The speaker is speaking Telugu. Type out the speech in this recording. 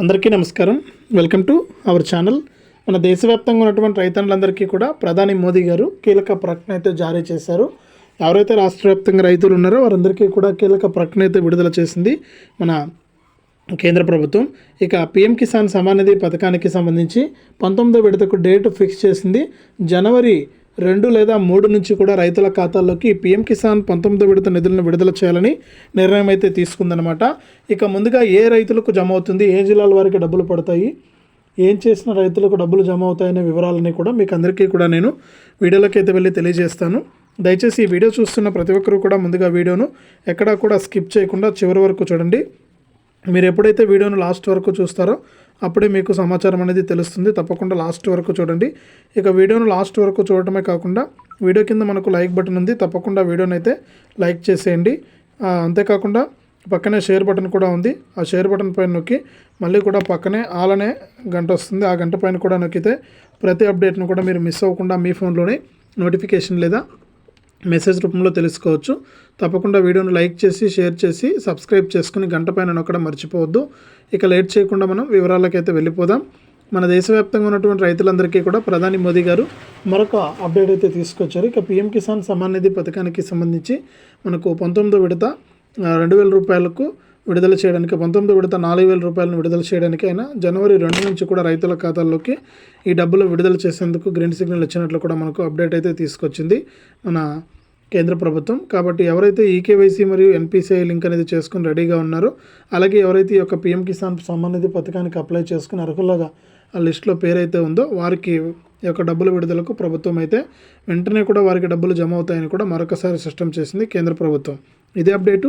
అందరికీ నమస్కారం. Welcome to our channel. మన దేశవ్యాప్తంగా ఉన్నటువంటి రైతన్నులందరికీ కూడా ప్రధాని మోదీ గారు కీలక ప్రకటన అయితే జారీ చేశారు. ఎవరైతే రాష్ట్ర వ్యాప్తంగా రైతులు ఉన్నారో వారందరికీ కూడా కీలక ప్రకటన అయితే విడుదల చేసింది మన కేంద్ర ప్రభుత్వం. ఇక పిఎం కిసాన్ సమానిధి పథకానికి సంబంధించి పంతొమ్మిదో విడతకు డేట్ ఫిక్స్ చేసింది. జనవరి రెండు లేదా మూడు నుంచి కూడా రైతుల ఖాతాల్లోకి పీఎం కిసాన్ పంతొమ్మిదో విడత నిధులను విడుదల చేయాలని నిర్ణయం అయితే తీసుకుందనమాట ఇక ముందుగా ఏ రైతులకు జమ అవుతుంది? ఏ జిల్లాల వారికి డబ్బులు పడతాయి? ఏం చేసిన రైతులకు డబ్బులు జమ అవుతాయనే వివరాలని కూడా మీకు అందరికీ కూడా నేను వీడియోలోకి అయితే వెళ్ళి తెలియజేస్తాను. దయచేసి ఈ వీడియో చూస్తున్న ప్రతి ఒక్కరూ కూడా ముందుగా వీడియోను ఎక్కడా కూడా స్కిప్ చేయకుండా చివరి వరకు చూడండి. మీరు ఎప్పుడైతే వీడియోను లాస్ట్ వరకు చూస్తారో అప్పుడే మీకు సమాచారం అనేది తెలుస్తుంది. తప్పకుండా లాస్ట్ వరకు చూడండి. ఇక వీడియోను లాస్ట్ వరకు చూడటమే కాకుండా వీడియో కింద మనకు లైక్ బటన్ ఉంది. తప్పకుండా వీడియోని అయితే లైక్ చేసేయండి. అంతేకాకుండా పక్కనే షేర్ బటన్ కూడా ఉంది. ఆ షేర్ బటన్ పైన నొక్కి మళ్ళీ కూడా పక్కనే ఆల్ అనే గంట వస్తుంది. ఆ గంట పైన కూడా నొక్కితే ప్రతి అప్డేట్ను కూడా మీరు మిస్ అవ్వకుండా మీ ఫోన్లోనే నోటిఫికేషన్ లేదా మెసేజ్ రూపంలో తెలుసుకోవచ్చు. తప్పకుండా వీడియోను లైక్ చేసి షేర్ చేసి సబ్స్క్రైబ్ చేసుకుని గంట పైన నొక్కడం మర్చిపోవద్దు. ఇక లేట్ చేయకుండా మనం వివరాలకైతే వెళ్ళిపోదాం. మన దేశవ్యాప్తంగా ఉన్నటువంటి రైతులందరికీ కూడా ప్రధాని మోదీ గారు మరొక అప్డేట్ అయితే తీసుకొచ్చారు. ఇక పిఎం కిసాన్ సమాన్ నిధి పథకానికి సంబంధించి మనకు పంతొమ్మిదో విడత రెండు వేల రూపాయలకు విడుదల చేయడానికి పంతొమ్మిది విడత నాలుగు వేల రూపాయలను విడుదల చేయడానికి అయినా జనవరి రెండు నుంచి కూడా రైతుల ఖాతాల్లోకి ఈ డబ్బులు విడుదల చేసేందుకు గ్రీన్ సిగ్నల్ ఇచ్చినట్లు కూడా మనకు అప్డేట్ అయితే తీసుకొచ్చింది మన కేంద్ర ప్రభుత్వం. కాబట్టి ఎవరైతే ఈకేవైసీ మరియు ఎన్పిసిఐ లింక్ అనేది చేసుకుని రెడీగా ఉన్నారో అలాగే ఎవరైతే ఈ యొక్క పిఎం కిసాన్ సమ్మాన్ నిధి పథకానికి అప్లై చేసుకుని అర్హులుగా ఆ లిస్టులో పేరైతే ఉందో వారికి ఈ యొక్క డబ్బుల విడుదలకు ప్రభుత్వం అయితే వెంటనే కూడా వారికి డబ్బులు జమ అవుతాయని కూడా మరొకసారి సిస్టమ్ చేసింది కేంద్ర ప్రభుత్వం. ఇదే అప్డేటు.